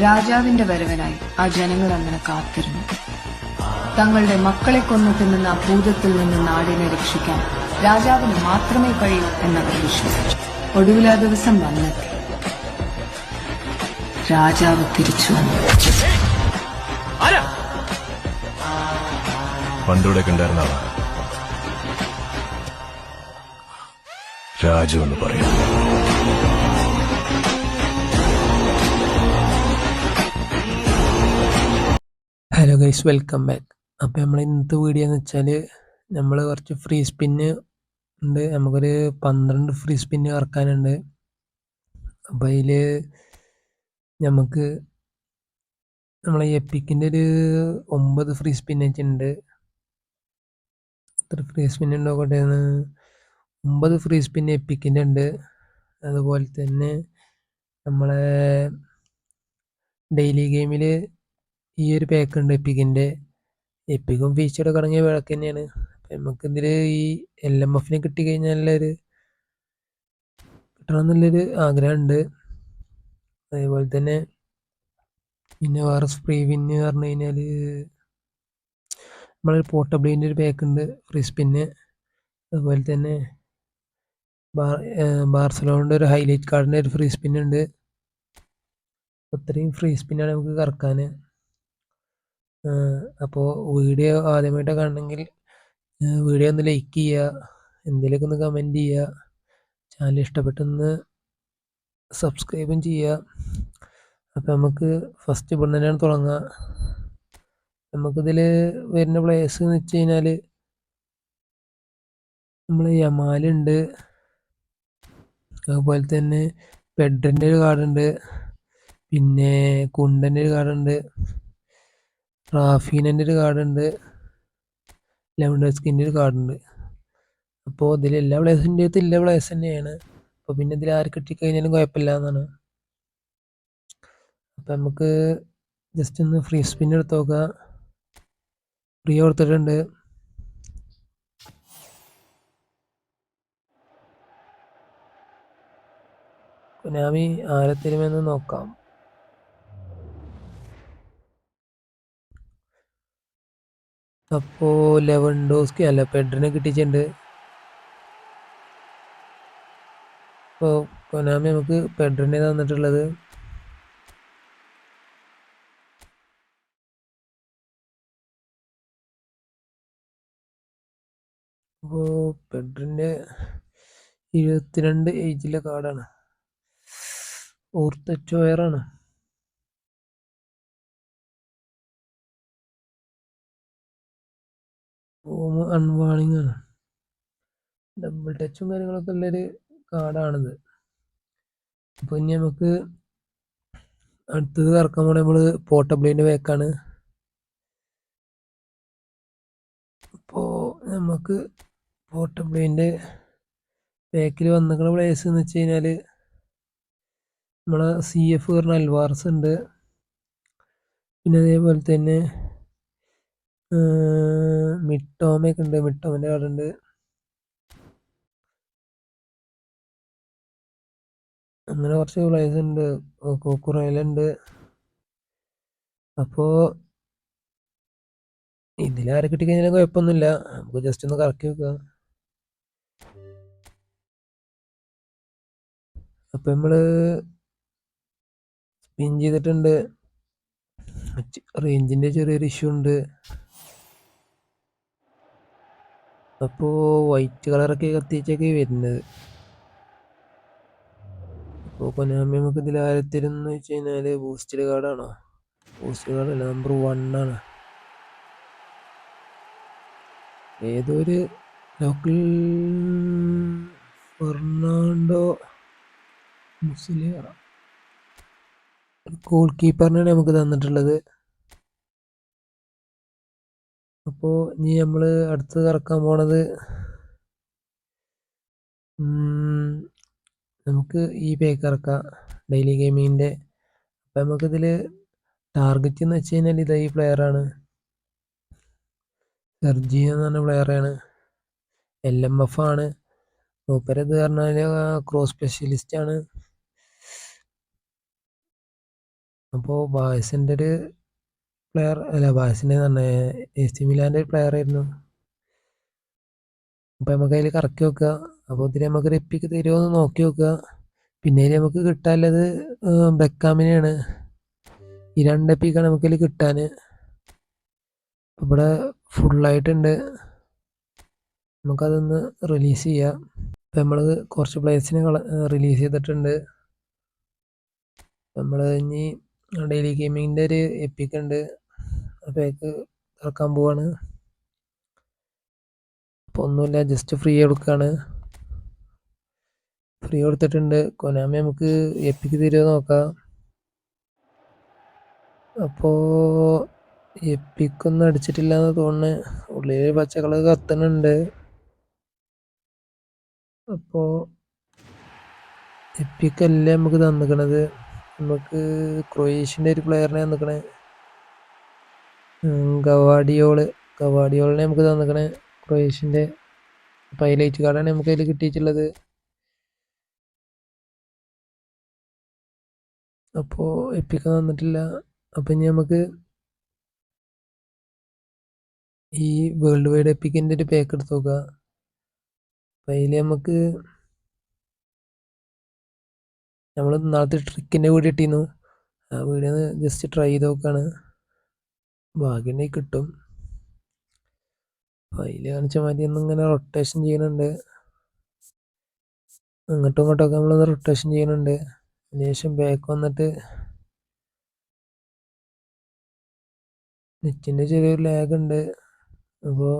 രാജാവിന്റെ വരവനായി ആ ജനങ്ങൾ അങ്ങനെ കാത്തിരുന്നു. തങ്ങളുടെ മക്കളെ കൊന്നു തിന്നുന്ന ആ ഭൂതത്തിൽ നിന്ന് നാടിനെ രക്ഷിക്കാൻ രാജാവിന് മാത്രമേ കഴിയൂ എന്നവർ വിശ്വസിച്ചു. ഒടുവിൽ ആ ദിവസം വന്നെത്തി. രാജാവ് തിരിച്ചു വന്നു. പണ്ടൂടെ കണ്ടായിരുന്ന രാജു എന്ന് പറയും ഗൈസ് വെൽക്കം ബാക്ക് അപ്പോൾ നമ്മൾ ഇന്നത്തെ വീഡിയോ എന്ന് വെച്ചാൽ നമ്മൾ കുറച്ച് ഫ്രീ സ്പിന്ന് ഉണ്ട്. നമുക്കൊരു പന്ത്രണ്ട് ഫ്രീ സ്പിന്ന് ഇറക്കാനുണ്ട് അപ്പോൾ അതിൽ നമുക്ക് നമ്മളെ എപ്പിക്കിന്റെ ഒരു ഒമ്പത് ഫ്രീ സ്പിൻ വെച്ചിട്ടുണ്ട്. എത്ര ഫ്രീ സ്പിൻ ഉണ്ടോട്ടെ ഒമ്പത് ഫ്രീ സ്പിൻ എപ്പിക്കിന്റെ ഉണ്ട്. അതുപോലെ തന്നെ നമ്മളെ ഡെയിലി ഗെയിമിൽ ഈ ഒരു പാക്ക് ഉണ്ട് എപ്പിക്കിന്റെ എപ്പിക്കും ഫീച്ചറൊക്കെ കടങ്ങിയ വിളക്ക് തന്നെയാണ്. നമുക്ക് നമുക്കിതിൽ ഈ എൽ എം കഴിഞ്ഞാൽ കിട്ടിക്കഴിഞ്ഞാലൊരു കിട്ടണം എന്നുള്ളൊരു ആഗ്രഹമുണ്ട് അതേപോലെ തന്നെ പിന്നെ വേറെ എന്ന് പറഞ്ഞു കഴിഞ്ഞാൽ നമ്മളൊരു പോർട്ടബിളിന്റെ ഒരു പാക്ക് ഉണ്ട് ഫ്രീ സ്പിന്ന് അതുപോലെ തന്നെ ബാർ ബാർസലോണിന്റെ ഒരു ഹൈലൈറ്റ് കാർഡിന്റെ ഒരു ഫ്രീ സ്പിന്നുണ്ട് അത്രയും ഫ്രീ സ്പിന്നാണ് നമുക്ക് കറക്കാൻ. അപ്പോൾ വീഡിയോ ആദ്യമായിട്ട് കാണണമെങ്കിൽ വീഡിയോ ഒന്ന് ലൈക്ക് ചെയ്യുക എന്തെങ്കിലുമൊക്കെ ഒന്ന് കമന്റ് ചെയ്യുക ചാനൽ ഇഷ്ടപ്പെട്ടൊന്ന് സബ്സ്ക്രൈബും ചെയ്യുക. അപ്പോൾ നമുക്ക് ഫസ്റ്റ് ഇവിടെ തന്നെയാണ് തുടങ്ങുക. നമുക്കിതിൽ വരുന്ന പ്ലേസ് എന്ന് വെച്ച് കഴിഞ്ഞാൽ നമ്മൾ യമാലുണ്ട് അതുപോലെ തന്നെ പെഡ്രിന്റെ ഒരു കാർഡുണ്ട് പിന്നെ കുണ്ടന്റെ ഒരു കാർഡുണ്ട് റാഫീനന്റെ ഒരു കാർഡുണ്ട് ലെവൻഡോസ്കിന്റെ ഒരു കാർഡുണ്ട് അപ്പോൾ ഇതിൽ എല്ലാ പ്ലേയേഴ്സിന്റെ അടുത്ത് ഇല്ല പ്ലേസ് തന്നെയാണ്. അപ്പോൾ പിന്നെ ഇതിൽ ആര് കിട്ടിക്കഴിഞ്ഞാലും കുഴപ്പമില്ല എന്നാണ്. അപ്പം നമുക്ക് ജസ്റ്റ് ഒന്ന് ഫ്രീ സ്പിൻ എടുത്ത് നോക്കാം. ഫ്രീ കൊടുത്തിട്ടുണ്ട്. കുനാമി ആരെ തരുമെന്ന് നോക്കാം. അപ്പോൾ ലെവൻഡോസ്കി അല്ല പെഡ്രിനെ കിട്ടിയിട്ടുണ്ട്. അപ്പോൾ കൊനാമി നമുക്ക് പെഡ്രിനെ തന്നിട്ടുള്ളത്. അപ്പോൾ പെഡ്രിന്റെ ഇരുപത്തിരണ്ട് ഏജിലെ കാർഡാണ്. ഓർത്തച്ചോയറാണ് ഫോം അൺവാണിംഗ് ആണ്. ഡബിൾ ടച്ചും കാര്യങ്ങളൊക്കെ ഉള്ളൊരു കാർഡാണിത് അപ്പോൾ ഇനി നമുക്ക് അടുത്തത് കറക്കാൻ പോണേ നമ്മൾ പോർട്ടബിളിന്റെ ബാക്കാണ് അപ്പോൾ നമുക്ക് പോർട്ടബിളിന്റെ ബാക്കിൽ വന്നിരിക്കുന്ന പ്ലേസ് എന്ന് വെച്ച് കഴിഞ്ഞാൽ നമ്മളെ സി എഫ് പറഞ്ഞ അൽവാർസ് ഉണ്ട്. പിന്നെ അതേപോലെ തന്നെ മിട്ടോമയൊക്കെ ഉണ്ട് മിട്ടോമിന്റെ കാർഡുണ്ട് അങ്ങനെ കുറച്ച് പ്ലേസ് ഉണ്ട്. കോക്കുറയിലുണ്ട് അപ്പോൾ ഇതിലാരെ കിട്ടിക്കഴിഞ്ഞാലും കുഴപ്പമൊന്നുമില്ല. നമുക്ക് ജസ്റ്റ് ഒന്ന് കറക്കി വെക്കുക അപ്പം നമ്മൾ സ്പിൻ ചെയ്തിട്ടുണ്ട്. റേഞ്ചിന്റെ ചെറിയൊരു ഇഷ്യൂ ഉണ്ട്. അപ്പോൾ വൈറ്റ് കളറൊക്കെ കത്തിച്ചൊക്കെ വരുന്നത്. അപ്പോൾ കൊനാമി നമുക്ക് ഇതിൽ ആരത്തിരുന്ന് വെച്ച് കഴിഞ്ഞാൽ ബൂസ്റ്റഡ് കാർഡാണോ ബൂസ്റ്റഡ് കാർഡല്ല നമ്പർ വൺ ആണ്. ഏതൊരു ലോക്കൽ ഫെർണാണ്ടോ മുസ്ലിയറ ഗോൾ കീപ്പറിനാണ് നമുക്ക് തന്നിട്ടുള്ളത്. അപ്പോൾ ഇനി നമ്മൾ അടുത്ത് കറക്കാൻ പോണത് നമുക്ക് ഈ പേക്ക് ഇറക്കാം ഡെയിലി ഗെയിമിങ്ങിന്റെ അപ്പം നമുക്കിതിൽ ടാർഗറ്റ് എന്ന് വെച്ച് കഴിഞ്ഞാൽ ഇതാ ഈ പ്ലെയറാണ് സെർജി എന്ന് പറഞ്ഞ പ്ലെയറാണ് എൽ എം എഫ് ആണ്. മൂപ്പരത് പറഞ്ഞാൽ ക്രോസ് സ്പെഷ്യലിസ്റ്റ് ആണ്. അപ്പോൾ ബായസിന്റെ ഒരു പ്ലെയർ അല്ല ബാസിന്റെ തന്നെ എ സി മിലാന്റെ പ്ലെയർ ആയിരുന്നു. അപ്പോൾ നമുക്ക് അതിൽ കറക്കി വെക്കുക അപ്പോൾ ഇതിൽ നമുക്ക് റിപ്പിക്ക് തരുമോ എന്ന് നോക്കി നോക്കുക പിന്നെ ഇതിൽ നമുക്ക് കിട്ടാനുള്ളത് ബെക്കാമിനെയാണ്. ഈ രണ്ട് എപ്പിക്കാണ് നമുക്കതിൽ കിട്ടാൻ ഇവിടെ ഫുള്ളായിട്ടുണ്ട് നമുക്കതൊന്ന് റിലീസ് ചെയ്യാം. ഇപ്പം നമ്മൾ കുറച്ച് പ്ലേസിനെ റിലീസ് ചെയ്തിട്ടുണ്ട്. നമ്മൾ ഇനി ഡെയിലി ഗെയിമിങ്ങിന്റെ ഒരു എപ്പിക് ഉണ്ട്. അപ്പോഴേക്ക് ഇറക്കാൻ പോവാണ്. അപ്പോൾ ഒന്നുമില്ല ജസ്റ്റ് ഫ്രീ കൊടുക്കുകയാണ് ഫ്രീ കൊടുത്തിട്ടുണ്ട്. കൊനാമി നമുക്ക് എപ്പിക്ക് തരുമോ നോക്കാം. അപ്പോൾ എപ്പിക്കൊന്നും അടിച്ചിട്ടില്ല എന്ന് തോന്നുന്നു. ഉള്ളിൽ പച്ചക്കളർ കത്തണുണ്ട് അപ്പോൾ എപ്പിക്കല്ലേ നമുക്ക് തന്നിക്കണത്? നമുക്ക് ക്രൊയേഷ്യന്റെ ഒരു പ്ലെയറിനെ തന്നിക്കണേ. ഗവാഡിയോൾ. ഗവാഡിയോളിനെ നമുക്ക് തന്നിക്കണേ. ക്രൊയേഷ്യന്റെ പൈലൈറ്റ് കാർഡാണ് നമുക്ക് അതിൽ കിട്ടിയിട്ടുള്ളത്. അപ്പോൾ എപ്പിക്ക തന്നിട്ടില്ല അപ്പം ഇനി നമുക്ക് ഈ വേൾഡ് വൈഡ് എപ്പിക്കിന്റെ ഒരു പാക്ക് എടുത്ത് നോക്കുക അപ്പം അതിൽ നമുക്ക് നമ്മൾ നാളത്തെ ട്രിക്കിന്റെ വീഡിയോ ഇട്ടിരുന്നു. ആ വീഡിയോ ജസ്റ്റ് ട്രൈ ചെയ്ത് നോക്കുകയാണ് ഭാഗ്യം കിട്ടും. അതിൽ കാണിച്ച മാതിരി ഒന്നും ഇങ്ങനെ റൊട്ടേഷൻ ചെയ്യുന്നുണ്ട്. അങ്ങോട്ടും ഇങ്ങോട്ടൊക്കെ നമ്മളൊന്ന് റൊട്ടേഷൻ ചെയ്യുന്നുണ്ട്. അതിനുശേഷം ബാക്ക് വന്നിട്ട് നെറ്റിന്റെ ചെറിയൊരു ലാഗ് ഉണ്ട്. അപ്പോൾ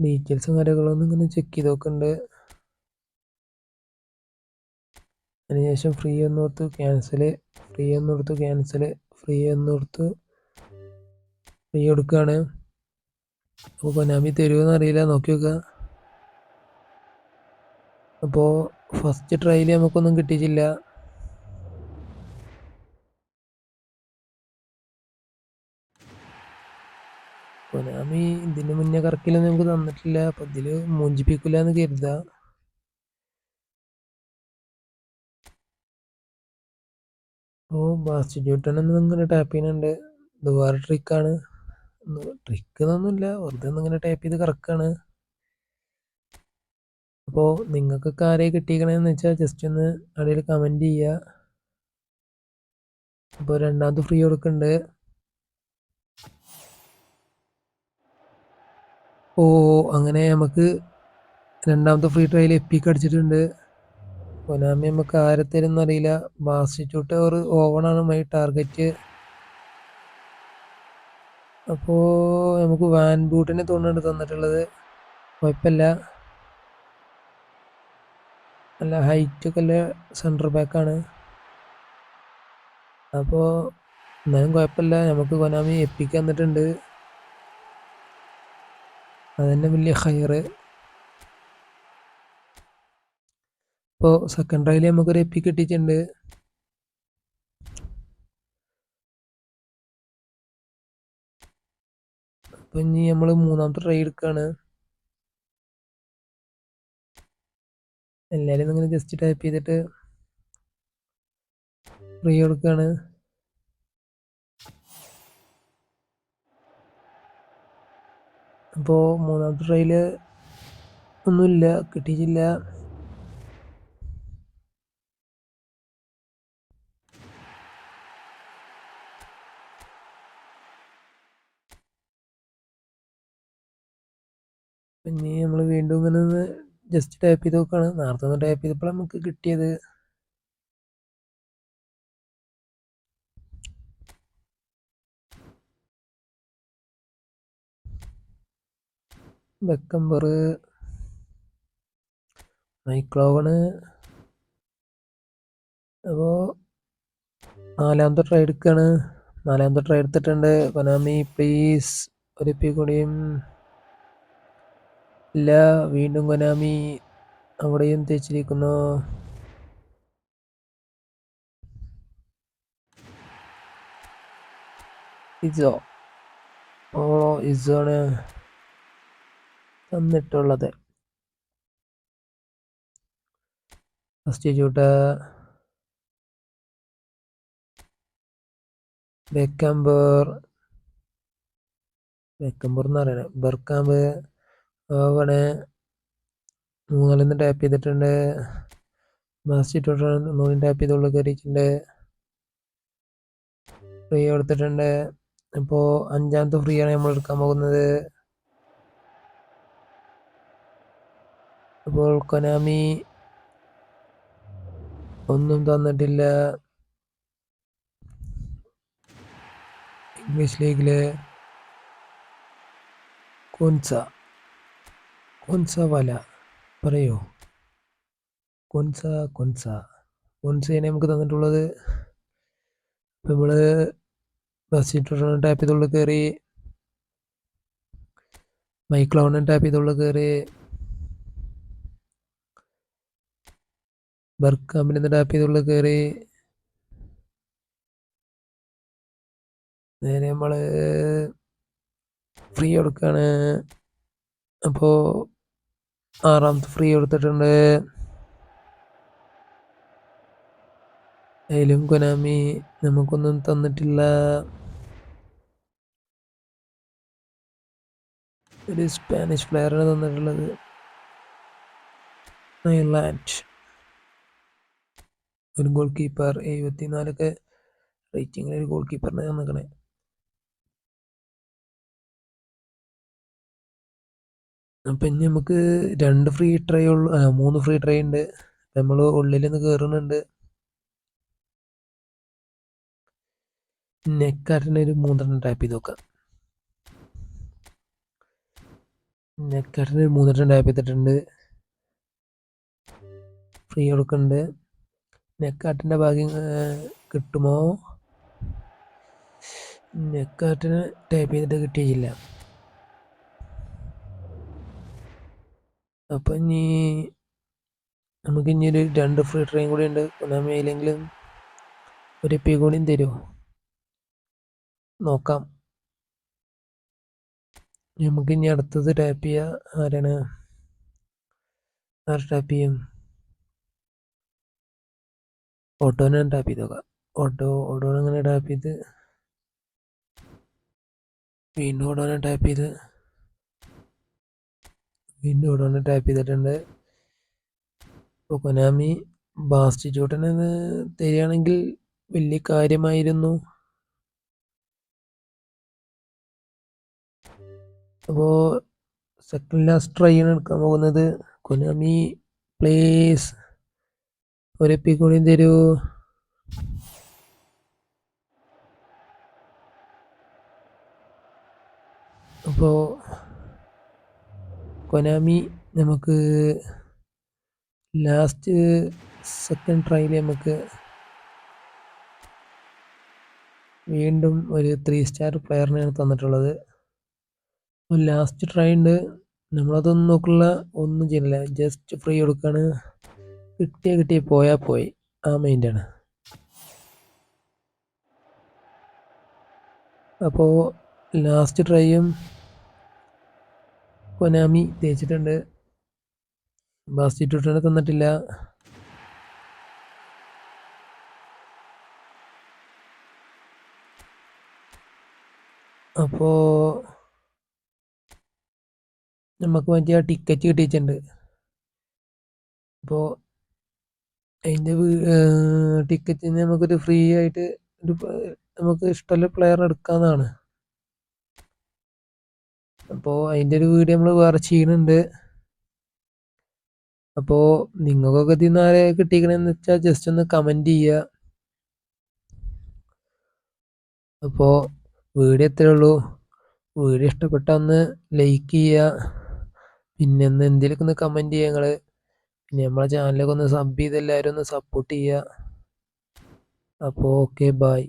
ഡീറ്റെയിൽസും കാര്യങ്ങളൊന്നും ഇങ്ങനെ ചെക്ക് ചെയ്ത് നോക്കുന്നുണ്ട് അതിനുശേഷം ഫ്രീ എന്നോർത്ത് ക്യാൻസൽ ഫ്രീ എന്നോർത്ത് ക്യാൻസൽ ഫ്രീ എന്നോർത്ത് ഫ്രീ കൊടുക്കുകയാണ്. അപ്പോൾ കൊനാമി തരുമെന്ന് അറിയില്ല. നോക്കി നോക്കുക. അപ്പോൾ ഫസ്റ്റ് ട്രയൽ നമുക്കൊന്നും കിട്ടിയിട്ടില്ല. കൊനാമി ഇതിന് മുന്നേ കറക്കിലൊന്നും നമുക്ക് തന്നിട്ടില്ല. അപ്പം ഇതിൽ മൂഞ്ചിപ്പിക്കില്ല എന്ന് കരുതാം ഓ ബാസ്റ്റിറ്റ്യൂട്ടനൊന്നും ഇങ്ങനെ ടാപ്പ് ചെയ്യുന്നുണ്ട്. ഇത് വേറെ ട്രിക്കാണ് ട്രിക്ക് എന്നൊന്നുമില്ല. വെറുതെ ഇങ്ങനെ ടാപ്പ് ചെയ്ത് കറക്കാണ്. അപ്പോൾ നിങ്ങൾക്കൊക്കെ ആരെയും കിട്ടിയിരിക്കണമെന്ന് വെച്ചാൽ ജസ്റ്റ് ഒന്ന് അടിയിൽ കമന്റ് ചെയ്യുക അപ്പോൾ രണ്ടാമത് ഫ്രീ കൊടുക്കുന്നുണ്ട്. ഓ അങ്ങനെ നമുക്ക് രണ്ടാമത്തെ ഫ്രീ ട്രയൽ എപ്പിക്ക് അടിച്ചിട്ടുണ്ട്. കൊനാമി നമുക്ക് ആരെ തരുമെന്ന് അറിയില്ല. ബാസ്റ്റിറ്റ്യൂട്ട് ഒരു ഓവണാണ് മൈ ടാർഗറ്റ് അപ്പോൾ നമുക്ക് വാൻ ബൂട്ടിനെ തോന്നുന്നുണ്ട് തന്നിട്ടുള്ളത്. കുഴപ്പമില്ല. നല്ല ഹൈറ്റൊക്കെ അല്ല സെന്റർ ബാക്കാണ് അപ്പോൾ എന്നാലും കുഴപ്പമില്ല. നമുക്ക് കൊനാമി എപ്പിക്ക് തന്നിട്ടുണ്ട്. അതന്നെ വലിയ ഹയറ്. ഇപ്പോൾ സെക്കൻഡ് ട്രയൽ നമുക്കൊരു എപ്പി കിട്ടിയിട്ടുണ്ട്. അപ്പോൾ ഇനി നമ്മൾ മൂന്നാമത്തെ ട്രൈ എടുക്കുകയാണ് എല്ലാവരും ഇങ്ങനെ ജസ്റ്റ് ടൈപ്പ് ചെയ്തിട്ട് ഫ്രീ കൊടുക്കുകയാണ് അപ്പോൾ മൂന്നാമത്തെ ട്രയൽ ഒന്നുമില്ല കിട്ടിയിട്ടില്ല. പിന്നെ നമ്മൾ വീണ്ടും ഇങ്ങനെ ഒന്ന് ജസ്റ്റ് ടൈപ്പ് ചെയ്ത് നോക്കുകയാണ് നേരത്തെ ഒന്ന് ടൈപ്പ് ചെയ്തപ്പോൾ നമുക്ക് കിട്ടിയത്. ബെക്കംബർ മൈക്ലോവണ് അപ്പോൾ നാലാമത്തെ ട്രൈ എടുക്കുകയാണ് നാലാമത്തെ ട്രൈ എടുത്തിട്ടുണ്ട്. കൊനാമി പ്ലീസ് ഒരു പി കൂടിയും ഇല്ല വീണ്ടും കൊനാമി അവിടെയും തേച്ചിരിക്കുന്നു. ഇസോ. ഓ ഇസോണ് തന്നിട്ടുള്ളത്. ഫസ്റ്റ് ചൂട്ട് ബെക്കംബർ. ബെക്കംബർ എന്ന് പറയണേ ബർക്കാമ്പ്. അവിടെ മൂന്നാലിന്ന് ടാപ്പ് ചെയ്തിട്ടുണ്ട്. മാസ്റ്റ് ഒന്നുകൂടി ടാപ്പ് ചെയ്ത് ഉള്ളിൽ കയറിയിട്ടുണ്ട് ഫ്രീ കൊടുത്തിട്ടുണ്ട്. ഇപ്പോൾ അഞ്ചാമത്തെ ഫ്രീ ആണ് നമ്മൾ എടുക്കാൻ പോകുന്നത്. അപ്പോൾ കൊനാമി ഒന്നും തന്നിട്ടില്ല. ഇംഗ്ലീഷ് ലീഗിലെ കൊൻസ കൊൻസ വല പറയോ? Konsa Konsa. കൊൻസേനെ നമുക്ക് തന്നിട്ടുള്ളത് നമ്മൾ ബസ് ടാപ്പ് ചെയ്തുള്ളിൽ കയറി മൈക്ലോണൻ ടാപ്പ് ചെയ്തുള്ളിൽ കയറി ബർക്ക് കമ്പനി ടാപ്പ് ചെയ്തുള്ളിൽ കയറി നേരെ നമ്മൾ ഫ്രീ കൊടുക്കുകയാണ് അപ്പോൾ ആറാമത്തെ ഫ്രീ കൊടുത്തിട്ടുണ്ട്. അതിലും കൊനാമി നമുക്കൊന്നും തന്നിട്ടില്ല. ഒരു സ്പാനിഷ് പ്ലെയറാണ് തന്നിട്ടുള്ളത്. അയർലാൻഡ് ഒരു ഗോൾ കീപ്പർ എഴുപത്തിനാലൊക്കെ റേറ്റിംഗിൽ ഒരു ഗോൾ കീപ്പറിനെ തന്നിക്കണേ. അപ്പം ഇനി നമുക്ക് രണ്ട് ഫ്രീ ട്രൈ ഉള്ളു മൂന്ന് ഫ്രീ ട്രൈ ഉണ്ട്. നമ്മൾ ഉള്ളിൽ നിന്ന് കയറുന്നുണ്ട് നെക്കാട്ടിന് ഒരു മൂന്നെണ്ണം ടാപ്പ് ചെയ്ത് നോക്കാം. നെക്കാട്ടിന് ഒരു മൂന്നെണ്ണം ടാപ്പ് ചെയ്തിട്ടുണ്ട്. ഫ്രീ കൊടുക്കുന്നുണ്ട് നെക്കാട്ടിന്റെ ഭാഗ്യം കിട്ടുമോ? നെക്കാട്ടിന് ടാപ്പ് ചെയ്തിട്ട് കിട്ടിയില്ല അപ്പം ഇനി നമുക്ക് ഇനി ഒരു രണ്ട് ഫ്രീ ട്രെയിൻ കൂടി ഉണ്ട്. കൊനാമി ഒരു പി കൂടിയും തരുമോ നോക്കാം. നമുക്ക് ഇനി അടുത്തത് ടാപ്പ് ചെയ്യുക ആരാണ്? ആർ ടാപ്പ് ചെയ്യും? ഓട്ടോനെ ടാപ്പ് ചെയ്ത് നോക്കാം. ഓട്ടോ ഓട്ടോനെ അങ്ങനെ ടാപ്പ് ചെയ്ത്? വീണ്ടും ഓട്ടോനെ ടാപ്പ് ചെയ്ത്. വീണ്ടും ഇവിടെ വന്ന് ടൈപ്പ് ചെയ്തിട്ടുണ്ട് ഇപ്പോൾ കൊനാമി ബാസ്റ്റിറ്റ്യൂട്ടിനെ തരികയാണെങ്കിൽ വലിയ കാര്യമായിരുന്നു. അപ്പോൾ സെക്കൻഡ് ലാസ്റ്റ് ട്രൈ ആണ് എടുക്കാൻ പോകുന്നത്. കൊനാമി പ്ലേസ് ഒരു കൂടി തരൂ? അപ്പോൾ കൊനാമി നമുക്ക് ലാസ്റ്റ് സെക്കൻഡ് ട്രൈയിൽ നമുക്ക് വീണ്ടും ഒരു ത്രീ സ്റ്റാർ പ്ലെയറിനെയാണ് തന്നിട്ടുള്ളത്. ലാസ്റ്റ് ട്രൈ ഉണ്ട്. നമ്മളതൊന്നും നോക്കില്ല ഒന്നും ചെയ്യില്ല ജസ്റ്റ് ഫ്രീ കൊടുക്കാണ്. കിട്ടിയ കിട്ടിയ പോയാൽ പോയി. ആ മൈൻഡാണ് അപ്പോൾ ലാസ്റ്റ് ട്രൈയും കൊനാമി തേച്ചിട്ടുണ്ട്. ബാസ്റ്റിറ്റ്യൂട്ടിനെ തന്നിട്ടില്ല. അപ്പോൾ നമുക്ക് മറ്റേ ടിക്കറ്റ് കിട്ടിയിട്ടുണ്ട്. അപ്പോൾ അതിന്റെ ടിക്കറ്റിന് നമുക്കൊരു ഫ്രീ ആയിട്ട് ഒരു നമുക്ക് ഇഷ്ടമുള്ള പ്ലെയർ എടുക്കാവുന്നതാണ് അപ്പോൾ അതിന്റെ ഒരു വീഡിയോ നമ്മൾ വേറെ ചെയ്യുന്നുണ്ട് അപ്പോൾ നിങ്ങൾക്കൊക്കെ ഇതിൽ നിന്ന് ആരെ കിട്ടിക്കണമെന്ന് വെച്ചാൽ ജസ്റ്റ് ഒന്ന് കമന്റ് ചെയ്യുക അപ്പോൾ വീഡിയോ എത്രയേ ഉള്ളൂ. വീഡിയോ ഇഷ്ടപ്പെട്ട ഒന്ന് ലൈക്ക് ചെയ്യുക പിന്നെ ഒന്ന് എന്തെങ്കിലുമൊക്കെ ഒന്ന് കമന്റ് ചെയ്യുക നിങ്ങൾ പിന്നെ നമ്മളെ ചാനലൊക്കെ ഒന്ന് സബ് ചെയ്ത് എല്ലാവരും ഒന്ന് സപ്പോർട്ട് ചെയ്യുക അപ്പോൾ ഓക്കെ ബായ്